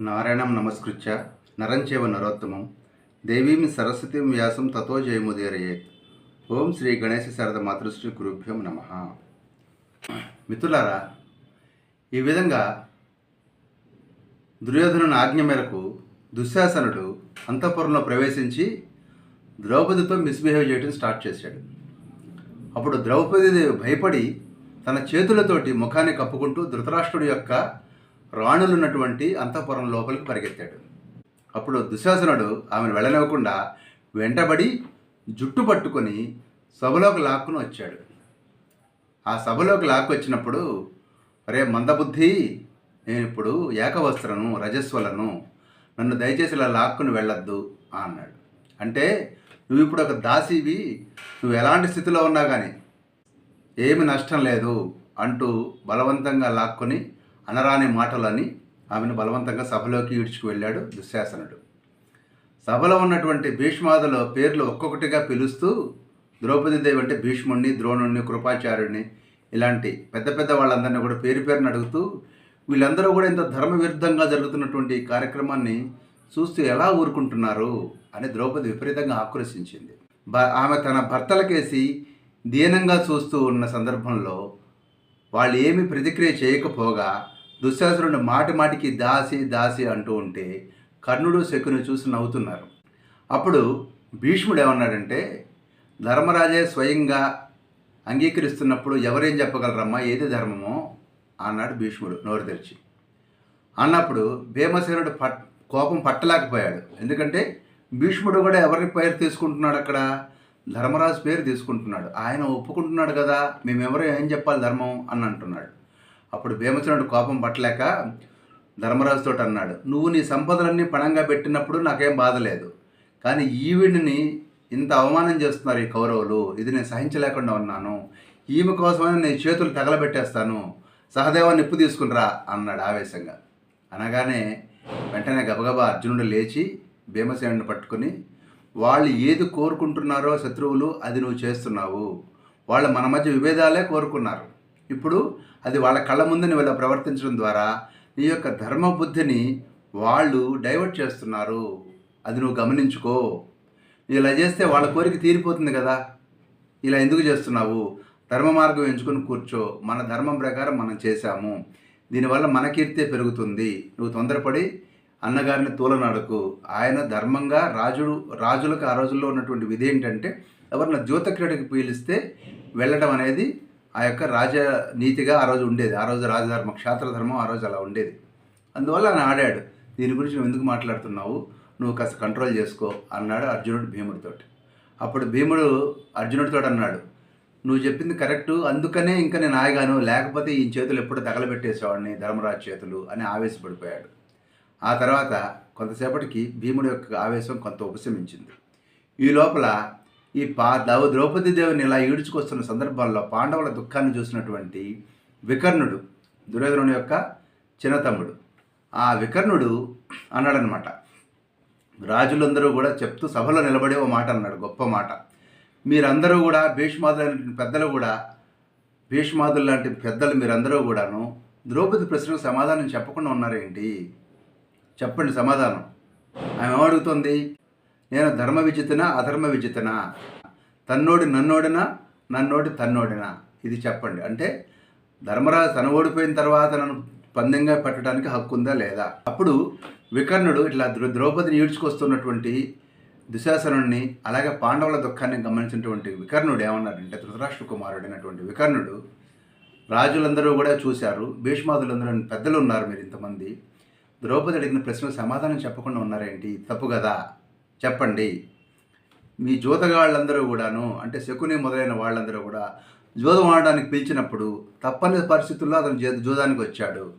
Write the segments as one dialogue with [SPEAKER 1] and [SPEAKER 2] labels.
[SPEAKER 1] నారాయణం నమస్కృత్య నరంచేవ నరోత్తమం. దేవీం సరస్వతీం వ్యాసం తతో జయముదేరయేత్ ఓం శ్రీ గణేశ శారద మాతృశ్రీ గురుభ్యం నమ. మిత్రులారా ఈ విధంగా దుర్యోధను ఆజ్ఞ మేరకు దుశ్శాసనుడు అంతఃపురంలో ప్రవేశించి ద్రౌపదితో మిస్బిహేవ్ చేయడం స్టార్ట్ చేశాడు. అప్పుడు ద్రౌపది భయపడి తన చేతులతోటి ముఖాన్ని కప్పుకుంటూ ధృతరాష్ట్రుడి యొక్క రాణులున్నటువంటి అంతఃపురం లోపలికి పరిగెత్తాడు. అప్పుడు దుశ్శాసనుడు ఆమెను వెళ్ళనివ్వకుండా వెంటబడి జుట్టు పట్టుకొని సభలోకి లాక్కుని వచ్చాడు. ఆ సభలోకి లాక్కు వచ్చినప్పుడు రే మందబుద్ధి నేను ఇప్పుడు ఏకవస్త్రను రజస్వలను నన్ను దయచేసి ఇలా లాక్కుని వెళ్ళొద్దు అన్నాడు. అంటే నువ్వు ఇప్పుడు ఒక దాసివి నువ్వు ఎలాంటి స్థితిలో ఉన్నా కానీ ఏమి నష్టం లేదు అంటూ బలవంతంగా లాక్కొని అనరాని మాటలని ఆమెను బలవంతంగా సభలోకి ఈడ్చుకు వెళ్ళాడు దుశ్శాసనుడు. సభలో ఉన్నటువంటి భీష్మాదుల పేర్లు ఒక్కొక్కటిగా పిలుస్తూ ద్రౌపదీదేవి అంటే భీష్ముణ్ణి ద్రోణుణ్ణి కృపాచార్యుడిని ఇలాంటి పెద్ద పెద్ద వాళ్ళందరినీ కూడా పేరు పేరుని అడుగుతూ వీళ్ళందరూ కూడా ఇంత ధర్మ విరుద్ధంగా జరుగుతున్నటువంటి ఈ కార్యక్రమాన్ని చూస్తూ ఎలా ఊరుకుంటున్నారు అని ద్రౌపది విపరీతంగా ఆక్రోశించింది. బ ఆమె తన భర్తలకేసి దీనంగా చూస్తూ ఉన్న సందర్భంలో వాళ్ళు ఏమి ప్రతిక్రియ చేయకపోగా దుశ్శాసురుడు మాటి మాటికి దాసి దాసి అంటూ ఉంటే కర్ణుడు శకుని చూసి నవ్వుతున్నారు. అప్పుడు భీష్ముడు ఏమన్నాడంటే ధర్మరాజే స్వయంగా అంగీకరిస్తున్నప్పుడు ఎవరేం చెప్పగలరమ్మా? ఏది ధర్మమో? అన్నాడు భీష్ముడు నోరు తెరిచి. అన్నప్పుడు భీమసేనుడు పట్ కోపం పట్టలేకపోయాడు. ఎందుకంటే భీష్ముడు కూడా ఎవరి పేరు తీసుకుంటున్నాడు అక్కడ? ధర్మరాజు పేరు తీసుకుంటున్నాడు. ఆయన ఒప్పుకుంటున్నాడు కదా మేమెవరో ఏం చెప్పాలి ధర్మం? అని అంటున్నాడు అప్పుడు భీమసేనుడు కోపం పట్టలేక ధర్మరాజుతో అన్నాడు నువ్వు నీ సంపదలన్నీ పణంగా పెట్టినప్పుడు నాకేం బాధ లేదు. కానీ ఈవిడిని ఇంత అవమానం చేస్తున్నారు ఈ కౌరవులు. ఇది నేను సహించలేకుండా ఉన్నాను. ఈమె కోసమైనా నేను చేతులు తగలబెట్టేస్తాను. సహదేవాన్ని నిప్పు తీసుకునిరా అన్నాడు ఆవేశంగా. అనగానే వెంటనే గబగబా అర్జునుడు లేచి భీమసేనుని పట్టుకుని వాళ్ళు ఏది కోరుకుంటున్నారో శత్రువులు అది నువ్వు చేస్తున్నావు. వాళ్ళు మన మధ్య విభేదాలే కోరుకున్నారు. ఇప్పుడు అది వాళ్ళ కళ్ళ ముందు నువ్వు ఇలా ప్రవర్తించడం ద్వారా నీ యొక్క ధర్మ బుద్ధిని వాళ్ళు డైవర్ట్ చేస్తున్నారు. అది నువ్వు గమనించుకో. ఇలా చేస్తే వాళ్ళ కోరిక తీరిపోతుంది కదా. ఇలా ఎందుకు చేస్తున్నావు? ధర్మ మార్గం ఎంచుకొని కూర్చో. మన ధర్మం ప్రకారం మనం చేశాము. దీనివల్ల మన కీర్తే పెరుగుతుంది. నువ్వు తొందరపడి అన్నగారిని తూలనాడకు. ఆయన ధర్మంగా రాజుడు రాజులకు ఆ రోజుల్లో ఉన్నటువంటి విధి ఏంటంటే ఎవరిన జ్యోతక్రీడకి పీలిస్తే వెళ్ళడం అనేది ఆ యొక్క రాజనీతిగా ఆ రోజు ఉండేది. ఆ రోజు రాజధర్మ క్షేత్రధర్మం ఆ రోజు అలా ఉండేది. అందువల్ల ఆయన ఆడాడు. దీని గురించి నువ్వు ఎందుకు మాట్లాడుతున్నావు? నువ్వు కాస్త కంట్రోల్ చేసుకో అన్నాడు అర్జునుడు భీముడితోటి. అప్పుడు భీముడు అర్జునుడితో అన్నాడు నువ్వు చెప్పింది కరెక్టు. అందుకనే ఇంకా నేను ఆగాను. లేకపోతే ఈ చేతులు ఎప్పుడు తగలబెట్టేసేవాడిని ధర్మరాజు చేతులు అని ఆవేశపడిపోయాడు. ఆ తర్వాత కొంతసేపటికి భీముడి యొక్క ఆవేశం కొంత ఉపశమించింది. ఈ లోపల ఈ పా ద్రౌపది దేవిని ఇలా ఈడ్చుకొస్తున్న సందర్భాల్లో పాండవుల దుఃఖాన్ని చూసినటువంటి వికర్ణుడు దుర్యోధనుడి యొక్క చిన్నతమ్ముడు. ఆ వికర్ణుడు అన్నాడనమాట రాజులందరూ కూడా చెప్తూ సభలో నిలబడే ఓ మాట అన్నాడు గొప్ప మాట. మీరందరూ కూడా భీష్మాదులైన పెద్దలు కూడా భీష్మాదులు లాంటి పెద్దలు మీరందరూ కూడాను ద్రౌపది ప్రశ్నకు సమాధానం చెప్పకుండా ఉన్నారేంటి? చెప్పండి సమాధానం. ఆమె ఏమడుగుతుంది? నేను ధర్మ విజితనా అధర్మ విజితనా? తన్నోడి నన్నోడినా నన్నోడి తన్నోడినా? ఇది చెప్పండి. అంటే ధర్మరాజు తన ఓడిపోయిన తర్వాత నన్ను పందెంగా పెట్టడానికి హక్కు ఉందా లేదా? అప్పుడు వికర్ణుడు ఇట్లా ద్రౌ ద్రౌపదిని ఈడ్చుకొస్తున్నటువంటి దుశాసనుడిని అలాగే పాండవుల దుఃఖాన్ని గమనించినటువంటి వికర్ణుడు ఏమన్నాడంటే ధృతరాష్ట్ర కుమారుడైనటువంటి వికర్ణుడు రాజులందరూ కూడా చూశారు భీష్మాదులందరూ పెద్దలు ఉన్నారు మీరు ఇంతమంది. ద్రౌపది అడిగిన ప్రశ్నలు సమాధానం చెప్పకుండా ఉన్నారేంటి? తప్పు కదా? చెప్పండి. మీ జూతగాళ్ళందరూ కూడాను అంటే శకుని మొదలైన వాళ్ళందరూ కూడా జూదం ఆడడానికి పిలిచినప్పుడు తప్పని పరిస్థితుల్లో అతను జూ- జూదానికి వచ్చాడు.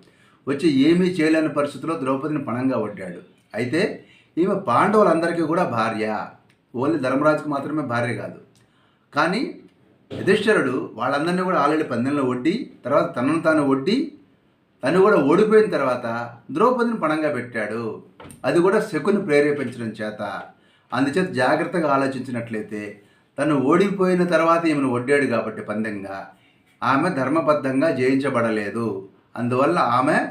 [SPEAKER 1] వచ్చి ఏమీ చేయలేని పరిస్థితుల్లో ద్రౌపదిని పణంగా వడ్డాడు. అయితే ఈమె పాండవులందరికీ కూడా భార్య. ఓన్లీ ధర్మరాజుకు మాత్రమే భార్య కాదు. కానీ యుధిష్ఠరుడు వాళ్ళందరినీ కూడా ఆల్రెడీ పందెంలో వడ్డి తర్వాత తనను తాను వడ్డి తను కూడా ఓడిపోయిన తర్వాత ద్రౌపదిని పణంగా పెట్టాడు. అది కూడా శకుని ప్రేరేపించడం చేత. అందుచేత జాగ్రత్తగా ఆలోచించినట్లయితే తను ఓడిపోయిన తర్వాత ఈమెను ఒడ్డాడు కాబట్టి పందెంగా. ఆమె ధర్మబద్ధంగా జయించబడలేదు. అందువల్ల ఆమె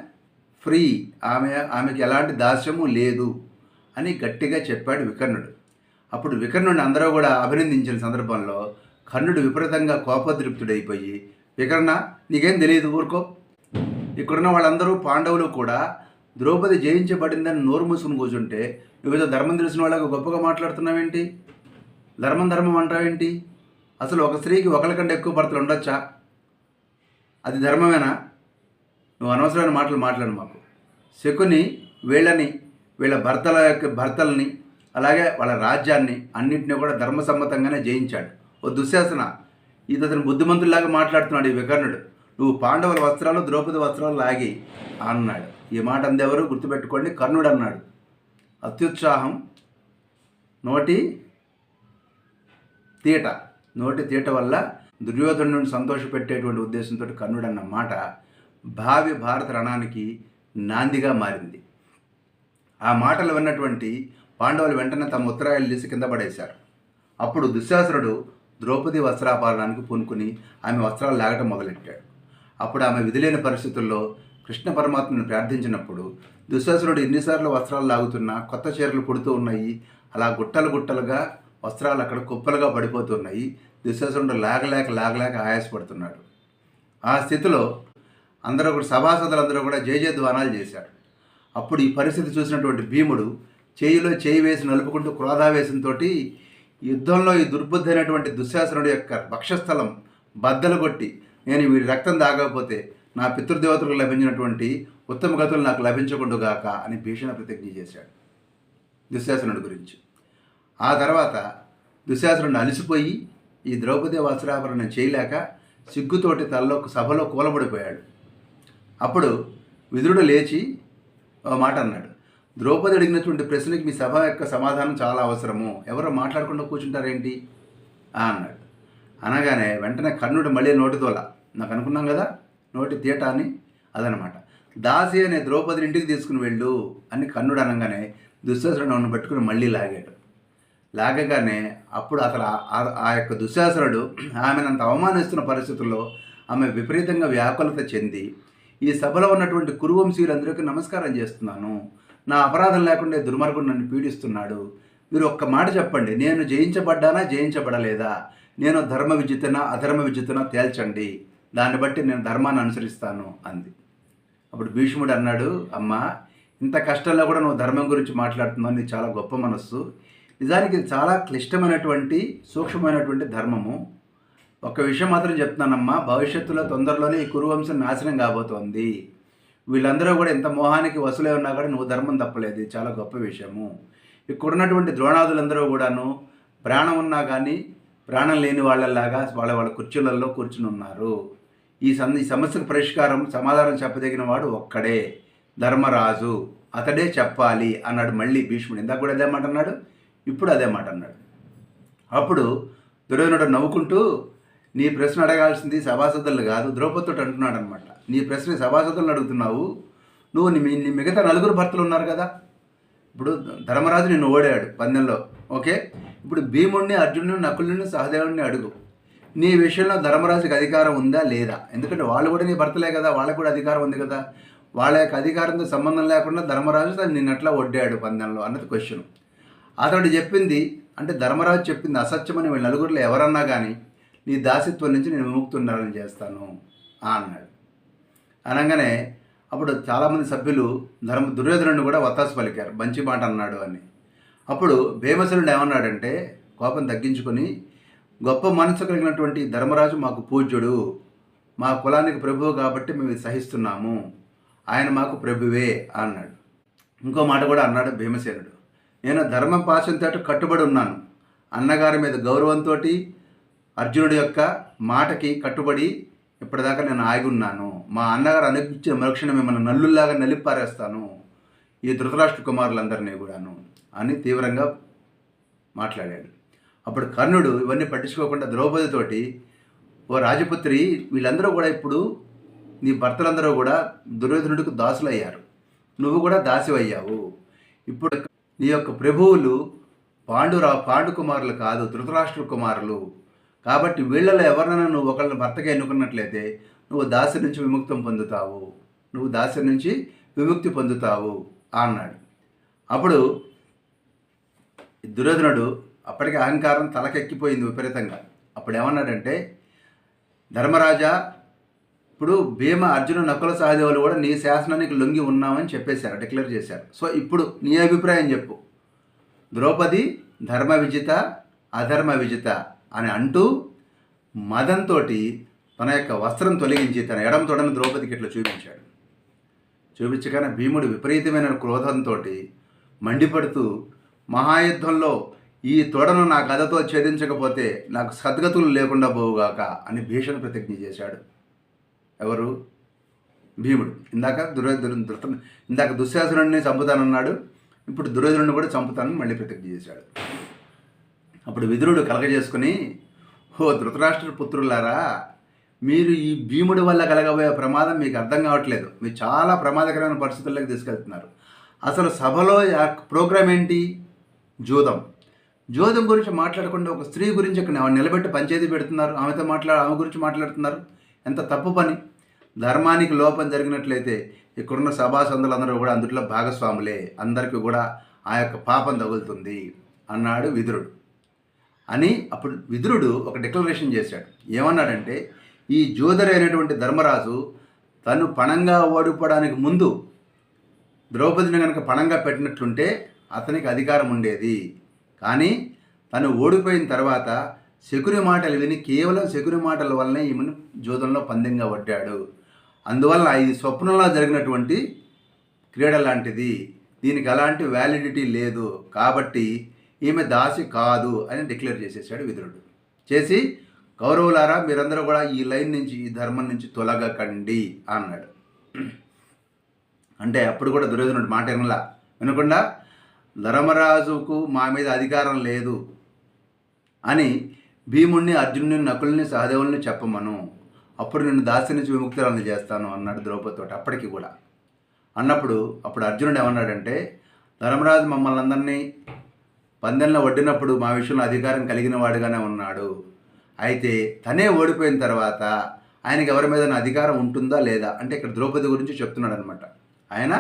[SPEAKER 1] ఫ్రీ. ఆమె ఆమెకి ఎలాంటి దాస్యము లేదు అని గట్టిగా చెప్పాడు వికర్ణుడు. అప్పుడు వికర్ణుడిని అందరూ కూడా అభినందించిన సందర్భంలో కర్ణుడు విపరీతంగా కోపదృప్తుడైపోయి వికర్ణ నీకేం తెలియదు ఊరుకో. ఇక్కడున్న వాళ్ళందరూ పాండవులు కూడా ద్రౌపది జయించబడిందని నోరు మూసుకుని కూర్చుంటే నువ్వేదో ధర్మం తెలిసిన వాళ్ళకి గొప్పగా మాట్లాడుతున్నావేంటి? ధర్మం ధర్మం అంటావేంటి? అసలు ఒక స్త్రీకి ఒకరికంటే ఎక్కువ భర్తలు ఉండొచ్చా? అది ధర్మమేనా? నువ్వు అనవసరమైన మాటలు మాట్లాడు మాకు. శకుని వీళ్ళని వీళ్ళ భర్తల యొక్క భర్తల్ని అలాగే వాళ్ళ రాజ్యాన్ని అన్నింటినీ కూడా ధర్మసమ్మతంగానే జయించాడు. ఓ దుశ్శాసన. ఇతను బుద్ధిమంతుల్లాగా మాట్లాడుతున్నాడు ఈ వికర్ణుడు. నువ్వు పాండవుల వస్త్రాలు ద్రౌపది వస్త్రాలు లాగి అన్నాడు. ఈ మాట అందెవరు? గుర్తుపెట్టుకోండి కర్ణుడు అన్నాడు. అత్యుత్సాహం నోటి తీట. నోటి తీట వల్ల దుర్యోధనుడిని సంతోషపెట్టేటువంటి ఉద్దేశంతో కర్ణుడు అన్న మాట భావి భారత రణానికి నాందిగా మారింది. ఆ మాటలు విన్నటువంటి పాండవులు వెంటనే తమ ఉత్తరాయలు తీసి కింద పడేశారు. అప్పుడు దుశ్శాసనుడు ద్రౌపది వస్త్రాపాలనానికి పూనుకుని ఆమె వస్త్రాలు లాగటం మొదలెట్టాడు. అప్పుడు ఆమె విధులేని పరిస్థితుల్లో కృష్ణ పరమాత్మను ప్రార్థించినప్పుడు దుశ్శాసనుడు ఎన్నిసార్లు వస్త్రాలు లాగుతున్నా కొత్త చీరలు పుడుతూ ఉన్నాయి. అలా గుట్టలు గుట్టలుగా వస్త్రాలు అక్కడ కుప్పలుగా పడిపోతున్నాయి. దుశ్శాసురుడు లాగలేక లాగలేక ఆయాసపడుతున్నాడు. ఆ స్థితిలో అందరూ కూడా సభాసదులందరూ కూడా జయ జయధ్వానాలు చేశారు. అప్పుడు ఈ పరిస్థితి చూసినటువంటి భీముడు చేయిలో చేయి వేసి నలుపుకుంటూ క్రోధావేశంతో యుద్ధంలో ఈ దుర్బుద్ధి అయినటువంటి దుశ్శాసనుడి యొక్క భక్షస్థలం బద్దలు కొట్టి నేను వీడి రక్తం తాగకపోతే నా పితృదేవతలకు లభించినటువంటి ఉత్తమ గతులు నాకు లభించకుండుగాక అని భీషణ ప్రతిజ్ఞ చేశాడు దుశ్శాసనుడి గురించి. ఆ తర్వాత దుశ్శాసనుడు అలసిపోయి ఈ ద్రౌపది వస్త్రాభరణం చేయలేక సిగ్గుతోటి తలలో సభలో కూలబడిపోయాడు. అప్పుడు విదురుడు లేచి మాట అన్నాడు ద్రౌపది అడిగినటువంటి ప్రశ్నకి మీ సభ యొక్క సమాధానం చాలా అవసరము. ఎవరో మాట్లాడకుండా కూర్చుంటారేంటి? ఆ అన్నాడు. అనగానే వెంటనే కర్ణుడు మళ్ళీ నోటితోల నాకు అనుకున్నాం కదా నోటి తీట అని? అదనమాట. దాసి అనే ద్రౌపదిని ఇంటికి తీసుకుని వెళ్ళు అని కర్ణుడు అనగానే దుశ్శాసనుడు పట్టుకుని మళ్ళీ లాగాడు. లాగగానే అప్పుడు అసలు ఆ- ఆ యొక్క దుశ్శాసనుడు ఆమెను అంత అవమానిస్తున్న పరిస్థితుల్లో ఆమె విపరీతంగా వ్యాకులత చెంది ఈ సభలో ఉన్నటువంటి కురువంశీయులందరికీ నమస్కారం చేస్తున్నాను. నా అపరాధం లేకుండా దుర్మార్గుడు నన్ను పీడిస్తున్నాడు. మీరు ఒక్క మాట చెప్పండి. నేను జయించబడ్డానా జయించబడలేదా? నేను ధర్మ విజితనా అధర్మ విజితనా తేల్చండి. దాన్ని బట్టి నేను ధర్మాన్ని అనుసరిస్తాను అంది. అప్పుడు భీష్ముడు అన్నాడు అమ్మా ఇంత కష్టంలో కూడా నువ్వు ధర్మం గురించి మాట్లాడుతున్నావు నీకు చాలా గొప్ప మనస్సు. నిజానికి ఇది చాలా క్లిష్టమైనటువంటి సూక్ష్మమైనటువంటి ధర్మము. ఒక విషయం మాత్రం చెప్తున్నానమ్మా భవిష్యత్తులో తొందరలోనే ఈ కురువంశం నాశనం కాబోతోంది. వీళ్ళందరూ కూడా ఇంత మోహానికి వసూలే ఉన్నా కూడా నువ్వు ధర్మం తప్పలేదు చాలా గొప్ప విషయము. ఇక్కడ ఉన్నటువంటి ద్రోణాదులందరూ కూడాను ప్రాణం ఉన్నా కానీ ప్రాణం లేని వాళ్ళలాగా వాళ్ళ వాళ్ళ కుర్చీలలో కూర్చుని ఉన్నారు. ఈ సం ఈ సమస్యకు పరిష్కారం సమాధానం చెప్పదగిన వాడు ఒక్కడే ధర్మరాజు. అతడే చెప్పాలి అన్నాడు మళ్ళీ భీష్ముడు. ఇందాక కూడా అదే మాట అన్నాడు ఇప్పుడు అదే మాట అన్నాడు. అప్పుడు దుర్యోధనుడు నవ్వుకుంటూ నీ ప్రశ్న అడగాల్సింది సభాసదులు కాదు ద్రౌపదితో అంటున్నాడు అనమాట నీ ప్రశ్న సభాసదులను అడుగుతున్నావు. నువ్వు నీ నీ మిగతా నలుగురు భర్తలు ఉన్నారు కదా. ఇప్పుడు ధర్మరాజు నిన్ను ఓడాడు పందెంలో. ఓకే? ఇప్పుడు భీముడిని అర్జునుడిని నకులుని సహదేవుడిని అడుగు. నీ విషయంలో ధర్మరాజుకి అధికారం ఉందా లేదా? ఎందుకంటే వాళ్ళు కూడా నీ భర్తలే కదా వాళ్ళకు కూడా అధికారం ఉంది కదా. వాళ్ళ యొక్క అధికారంతో సంబంధం లేకుండా ధర్మరాజు తను నిన్నట్లా ఒడ్డాడు పందెంలో అన్నది క్వశ్చన్ అతడు చెప్పింది అంటే ధర్మరాజు చెప్పింది అసత్యమని వీళ్ళ నలుగురిలో ఎవరన్నా కానీ నీ దాసిత్వం నుంచి నేను విముక్తుండాలని చేస్తాను అన్నాడు. అనగానే అప్పుడు చాలామంది సభ్యులు ధర్మ దుర్యోధనుడిని కూడా వత్తాసు పలికారు. మంచి మాట అన్నాడు అని. అప్పుడు భీమసేనుడు ఏమన్నాడంటే కోపం తగ్గించుకొని గొప్ప మనసు కలిగినటువంటి ధర్మరాజు మాకు పూజ్యుడు. మా కులానికి ప్రభువు కాబట్టి మేము సహిస్తున్నాము. ఆయన మాకు ప్రభువే అన్నాడు. ఇంకో మాట కూడా అన్నాడు భీమసేనుడు. నేను ధర్మం పాశంతో కట్టుబడి ఉన్నాను. అన్నగారి మీద గౌరవంతో అర్జునుడి యొక్క మాటకి కట్టుబడి ఇప్పటిదాకా నేను ఆగి ఉన్నాను. మా అన్నగారు అనుగ్రహించిన మరుక్షణం మిమ్మల్ని నల్లుల్లాగా నలిపారేస్తాను ఈ ధృతరాష్ట్ర కుమారులందరినీ కూడాను. అని తీవ్రంగా మాట్లాడాడు. అప్పుడు కర్ణుడు ఇవన్నీ పట్టించుకోకుండా ద్రౌపదితోటి ఓ రాజపుత్రి వీళ్ళందరూ కూడా ఇప్పుడు నీ భర్తలందరూ కూడా దుర్యోధనుడికి దాసులయ్యారు. నువ్వు కూడా దాసివయ్యావు. ఇప్పుడు నీ యొక్క ప్రభువులు పాండురా పాండు కుమారులు కాదు ధృతరాష్ట్ర కుమారులు. కాబట్టి వీళ్ళలో ఎవరినైనా నువ్వు ఒకళ్ళని భర్తగా ఎన్నుకున్నట్లయితే నువ్వు దాసి నుంచి విముక్తం పొందుతావు. నువ్వు దాసి నుంచి విముక్తి పొందుతావు అన్నాడు. అప్పుడు దుర్యోధనుడు అప్పటికి అహంకారం తలకెక్కిపోయింది విపరీతంగా. అప్పుడు ఏమన్నాడంటే ధర్మరాజా ఇప్పుడు భీమ అర్జున నకుల సహదేవులు కూడా నీ శాసనానికి లొంగి ఉన్నామని చెప్పేశారు డిక్లేర్ చేశారు. సో ఇప్పుడు నీ అభిప్రాయం చెప్పు. ద్రౌపది ధర్మ విజిత అధర్మ విజిత అని అంటూ మదంతో తన యొక్క వస్త్రం తొలగించి తన ఎడం తొడను ద్రౌపదికి ఇట్లా చూపించాడు. చూపించగానే భీముడు విపరీతమైన క్రోధంతో మండిపడుతూ మహాయుద్ధంలో ఈ తొడను నా గదతో ఛేదించకపోతే నాకు సద్గతులు లేకుండా పోవుగాక అని భీషణ ప్రతిజ్ఞ చేశాడు. ఎవరు? భీముడు. ఇందాక దుర్యోధను దృత ఇందాక దుశ్శాసనుడిని చంపుతానన్నాడు. ఇప్పుడు దుర్యోధనుడిని కూడా చంపుతానని మళ్ళీ ప్రతిజ్ఞ చేశాడు. అప్పుడు విదురుడు కలగజేసుకుని ఓ ధృతరాష్ట్ర పుత్రులారా మీరు ఈ భీముడి వల్ల కలగబోయే ప్రమాదం మీకు అర్థం కావట్లేదు. మీరు చాలా ప్రమాదకరమైన పరిస్థితుల్లోకి తీసుకెళ్తున్నారు. అసలు సభలో ప్రోగ్రామ్ ఏంటి? జూదం. జూదం గురించి మాట్లాడకుండా ఒక స్త్రీ గురించి ఇక్కడ ఆమె నిలబెట్టి పంచాయతీ పెడుతున్నారు. ఆమెతో మాట్లాడ ఆమె గురించి మాట్లాడుతున్నారు. ఎంత తప్పు పని. ధర్మానికి లోపం జరిగినట్లయితే ఇక్కడున్న సభాసందులందరూ కూడా అందులో భాగస్వాములే. అందరికీ కూడా ఆ యొక్క పాపం తగులుతుంది అన్నాడు విదురుడు. అని అప్పుడు విదురుడు ఒక డిక్లరేషన్ చేశాడు. ఏమన్నాడంటే ఈ జోదరైనటువంటి ధర్మరాజు తను పణంగా ఓడిపోవడానికి ముందు ద్రౌపదిని కనుక పణంగా పెట్టినట్లుంటే అతనికి అధికారం ఉండేది. కానీ తను ఓడిపోయిన తర్వాత శకుని మాటలు విని కేవలం శకుని మాటల వల్లనే ఈమెను జోదంలో పందెంగా పడ్డాడు అందువల్ల ఇది స్వప్నంలో జరిగినటువంటి క్రీడ లాంటిది. దీనికి అలాంటి వ్యాలిడిటీ లేదు. కాబట్టి ఈమె దాసి కాదు అని డిక్లేర్ చేసేసాడు విదురుడు. చేసి కౌరవులారా మీరందరూ కూడా ఈ లైన్ నుంచి ఈ ధర్మం నుంచి తొలగకండి అన్నాడు. అంటే అప్పుడు కూడా దుర్యోధనుడు మాట వినలా. వినకుండా ధర్మరాజుకు మా మీద అధికారం లేదు అని భీముణ్ణి అర్జునుని నకుల్ని సహదేవుల్ని చెప్పమను. అప్పుడు నేను దాసి నుంచి విముక్తురాలను చేస్తాను అన్నాడు ద్రౌపదితో అప్పటికి కూడా. అన్నప్పుడు అప్పుడు అర్జునుడు ఏమన్నాడంటే ధర్మరాజు మమ్మల్ని అందరినీ పందెంలో వడ్డినప్పుడు మా విషయంలో అధికారం కలిగిన వాడుగానే ఉన్నాడు. అయితే తనే ఓడిపోయిన తర్వాత ఆయనకి ఎవరి మీద అధికారం ఉంటుందా లేదా? అంటే ఇక్కడ ద్రౌపది గురించి చెప్తున్నాడు అనమాట ఆయన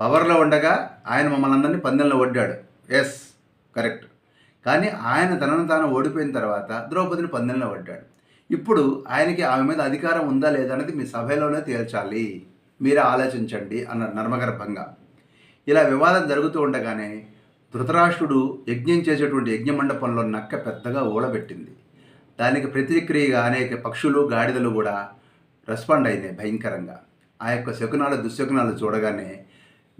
[SPEAKER 1] పవర్లో ఉండగా ఆయన మమ్మల్ని అందరినీ పందెంలో ఒడ్డాడు. ఎస్ కరెక్ట్ కానీ ఆయన తనను తాను ఓడిపోయిన తర్వాత ద్రౌపదిని పందెంలో పడ్డాడు ఇప్పుడు ఆయనకి ఆమె మీద అధికారం ఉందా లేదా అనేది మీ సభలోనే తేల్చాలి. మీరే ఆలోచించండి అన్నారు నర్మగర్భంగా. ఇలా వివాదం జరుగుతూ ఉండగానే ధృతరాష్ట్రుడు యజ్ఞం చేసేటువంటి యజ్ఞ మండపంలో నక్క పెద్దగా ఊడబెట్టింది దానికి ప్రతిక్రియగా అనేక పక్షులు గాడిదలు కూడా రెస్పాండ్ అయినాయి భయంకరంగా. ఆ యొక్క శకునాలు దుశ్శకునాలు చూడగానే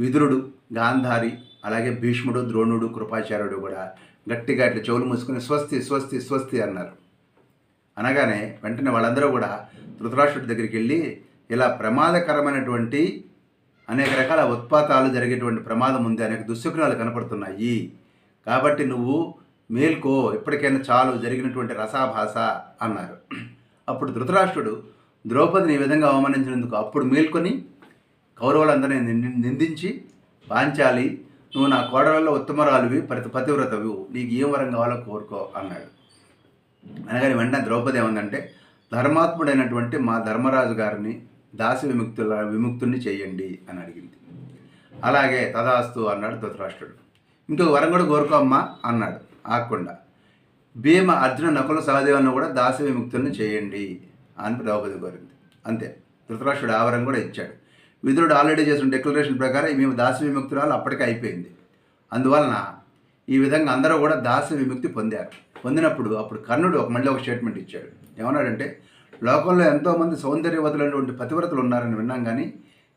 [SPEAKER 1] విదురుడు గాంధారి అలాగే భీష్ముడు ద్రోణుడు కృపాచార్యుడు కూడా గట్టిగా ఇట్లా చెవులు మూసుకుని స్వస్తి స్వస్తి స్వస్తి అన్నారు. అనగానే వెంటనే వాళ్ళందరూ కూడా ధృతరాష్ట్రుడి దగ్గరికి వెళ్ళి ఇలా ప్రమాదకరమైనటువంటి అనేక రకాల ఉత్పాతాలు జరిగేటువంటి ప్రమాదం ఉంది అనేక దుశ్శకునాలు కనపడుతున్నాయి. కాబట్టి నువ్వు మేల్కో ఎప్పటికైనా చాలు జరిగినటువంటి రసాభాస అన్నారు. అప్పుడు ధృతరాష్ట్రుడు ద్రౌపదిని ఈ విధంగా అవమానించినందుకు అప్పుడు మేల్కొని కౌరవులందరినీ నిందించి పాంచాలి నువ్వు నా కోడలలో ఉత్తమరాలువి ప్రతి పతివ్రతవి. నీకు ఏం వరం కావాలో కోరుకో అన్నాడు. అనగానే వెంటనే ద్రౌపది ఏమందంటే ధర్మాత్ముడైనటువంటి మా ధర్మరాజు గారిని దాసి విముక్తుల విముక్తుణ్ణి చేయండి అని అడిగింది. అలాగే తదాస్తు అన్నాడు ధృతరాష్ట్రుడు. ఇంకొక వరం కూడా కోరుకో అమ్మా అన్నాడు ఆకుండా భీమ అర్జున నకుల సహదేవులను కూడా దాసి విముక్తుల్ని చేయండి అని ద్రౌపది కోరింది. అంతే. ధృతరాష్ట్రుడు ఆ వరం కూడా ఇచ్చాడు. విధుడు ఆల్రెడీ చేసిన డిక్లరేషన్ ప్రకారం మేము దాసి విముక్తురాలు అప్పటికే అయిపోయింది. అందువలన ఈ విధంగా అందరూ కూడా దాసి విముక్తి పొందారు. పొందినప్పుడు అప్పుడు కర్ణుడు ఒక మళ్ళీ ఒక స్టేట్మెంట్ ఇచ్చాడు. ఏమన్నాడంటే లోకంలో ఎంతోమంది సౌందర్యవతులైనటువంటి పతివ్రతలు ఉన్నారని విన్నాం కానీ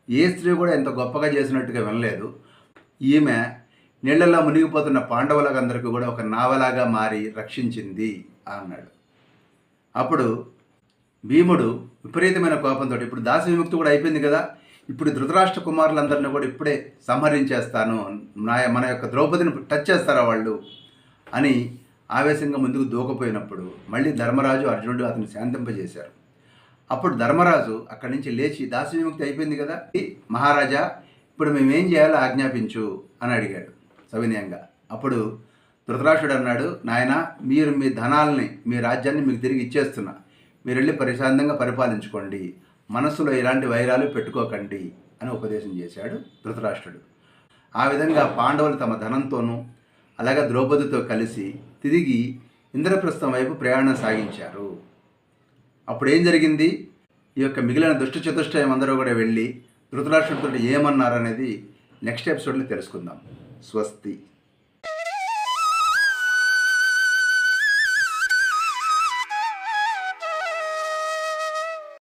[SPEAKER 1] ఏ స్త్రీ కూడా ఎంత గొప్పగా చేసినట్టుగా వినలేదు. ఈమె నీళ్ళలో మునిగిపోతున్న పాండవులందరికీ కూడా ఒక నావలాగా మారి రక్షించింది అన్నాడు. అప్పుడు భీముడు విపరీతమైన కోపంతో ఇప్పుడు దాసి విముక్తి కూడా అయిపోయింది కదా ఇప్పుడు ధృతరాష్ట్ర కుమారులందరినీ కూడా ఇప్పుడే సంహరించేస్తాను. నా మన యొక్క ద్రౌపదిని టచ్ చేస్తారా వాళ్ళు? అని ఆవేశంగా ముందుకు దూకపోయినప్పుడు మళ్ళీ ధర్మరాజు అర్జునుడు అతను శాంతింపజేశారు. అప్పుడు ధర్మరాజు అక్కడి నుంచి లేచి దాసి విముక్తి అయిపోయింది కదా? మహారాజా ఇప్పుడు మేమేం చేయాలో ఆజ్ఞాపించు అని అడిగాడు సవినయంగా. అప్పుడు ధృతరాష్ట్రుడు అన్నాడు నాయన మీరు మీ ధనాల్ని మీ రాజ్యాన్ని మీకు తిరిగి ఇచ్చేస్తున్నా. మీరు వెళ్ళి ప్రశాంతంగా పరిపాలించుకోండి. మనస్సులో ఎలాంటి వైరాలు పెట్టుకోకండి అని ఉపదేశం చేశాడు ధృతరాష్ట్రుడు. ఆ విధంగా పాండవులు తమ ధనంతోనూ అలాగే ద్రౌపదితో కలిసి తిరిగి ఇంద్రప్రస్థం వైపు ప్రయాణం సాగించారు. అప్పుడు ఏం జరిగింది? ఈ యొక్క మిగిలిన దుష్ట చతుష్టయం అందరూ కూడా వెళ్ళి ధృతరాష్ట్రుడితో ఏమన్నారనేది నెక్స్ట్ ఎపిసోడ్లో తెలుసుకుందాం. స్వస్తి.